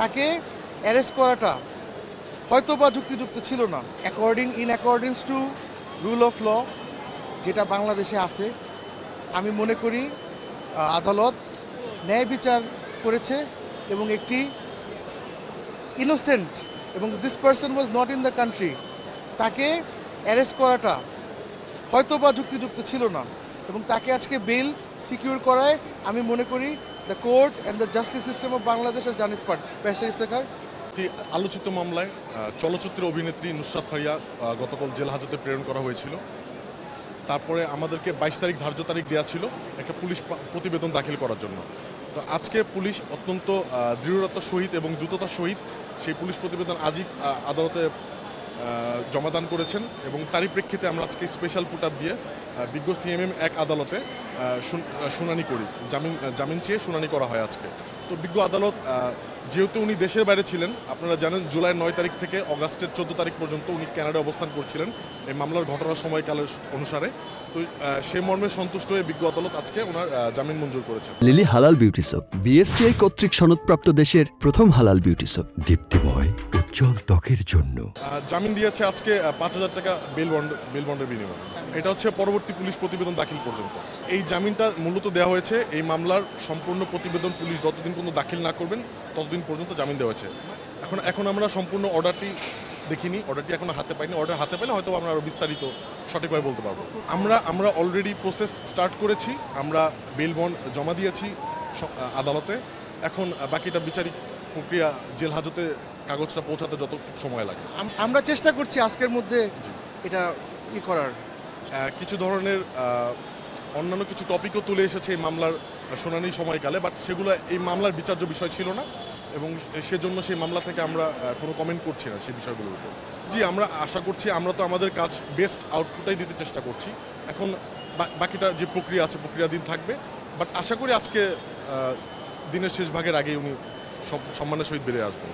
তাকে অ্যারেস্ট করাটা হয়তো বা যুক্তিযুক্ত ছিল না। According in accordings to rule of law যেটা বাংলাদেশে আছে, আমি মনে করি আদালত ন্যায় বিচার করেছে এবং একটি ইনোসেন্ট এবং this person was not in the country তাকে অ্যারেস্ট করাটা হয়তো বা যুক্তিযুক্ত ছিল না এবং তাকে আজকে বেল সিকিউর করায় আমি মনে করি the court and the justice system of Bangladesh has done its part পেশার ইফতেখার একটি আলোচিত মামলায় আহ, চলচ্চিত্র অভিনেত্রী নুসরাত ফারিয়া গতকাল জেল হাজতে প্রেরণ করা হয়েছিল। তারপরে আমাদেরকে বাইশ তারিখ ধার্য তারিখ দেওয়া ছিল একটা পুলিশ প্রতিবেদন দাখিল করার জন্য। তো আজকে পুলিশ অত্যন্ত দৃঢ়তার সহিত এবং দ্রুততার সহিত সেই পুলিশ প্রতিবেদন আজই আদালতে জমাদান করেছেন এবং তারই প্রেক্ষিতে আমরা আজকে স্পেশাল পুটার দিয়ে বিজ্ঞ সিএমএম এক আদালতে শুনানি করি, জামিন জামিন চেয়ে শুনানি করা হয় আজকে। তো বিজ্ঞ আদালত যেহেতু উনি দেশের বাইরে ছিলেন, আপনারা জানেন জুলাই নয় তারিখ থেকে অগাস্টের চোদ্দ তারিখ পর্যন্ত উনি কানাডায় অবস্থান করছিলেন এই মামলার ঘটনার সময়কালের অনুসারে। তো সে মর্মে সন্তুষ্ট হয়ে বিজ্ঞ আদালত আজকে ওনার জামিন মঞ্জুর করেছেন। লিলি হালাল বিউটি সোপ বিএসটিআই কর্তৃক সনদপ্রাপ্ত দেশের প্রথম হালাল বিউটি সোপ দীপ্তিময় উজ্জ্বল ত্বকের জন্য। জামিন দিয়েছে আজকে পাঁচ হাজার টাকা বেল বন্ড, বেল বন্ডের বিনিময়ে। এটা হচ্ছে পরবর্তী পুলিশ প্রতিবেদন দাখিল পর্যন্ত। এই জামিনটা মূলত দেওয়া হয়েছে, এই মামলার সম্পূর্ণ প্রতিবেদন পুলিশ যতদিন পর্যন্ত দাখিল না করবেন, ততদিন পর্যন্ত জামিন দেওয়া হয়েছে। এখন এখন আমরা সম্পূর্ণ অর্ডারটি দেখিনি, অর্ডারটি এখনও হাতে পাইনি। অর্ডার হাতে পেলে হয়তো আমরা আরও বিস্তারিত সঠিকভাবে বলতে পারব। আমরা আমরা অলরেডি প্রসেস স্টার্ট করেছি, আমরা বেল বন্ড জমা দিয়েছি আদালতে। এখন, বাকিটা বিচারিক প্রক্রিয়া জেল হাজতে কাগজটা পৌঁছাতে যত সময় লাগে। আমরা চেষ্টা করছি আজকের মধ্যে এটা ই করার। কিছু ধরনের অন্যান্য কিছু টপিকও তুলে এসেছে এই মামলার শুনানি সময়কালে বাট সেগুলো এই মামলার বিচার্য বিষয় ছিল না এবং সেজন্য সেই মামলা থেকে আমরা কোনো কমেন্ট করছি না সেই বিষয়গুলোর উপর। জি আমরা আশা করছি আমরা তো আমাদের কাজ বেস্ট আউটপুটটাই দিতে চেষ্টা করছি। এখন বাকিটা যে প্রক্রিয়া আছে প্রক্রিয়া দিন থাকবে। বাট আশা করি আজকে দিনের শেষ ভাগের আগেই উনি সম্মানের সহিত বেড়ে আসবেন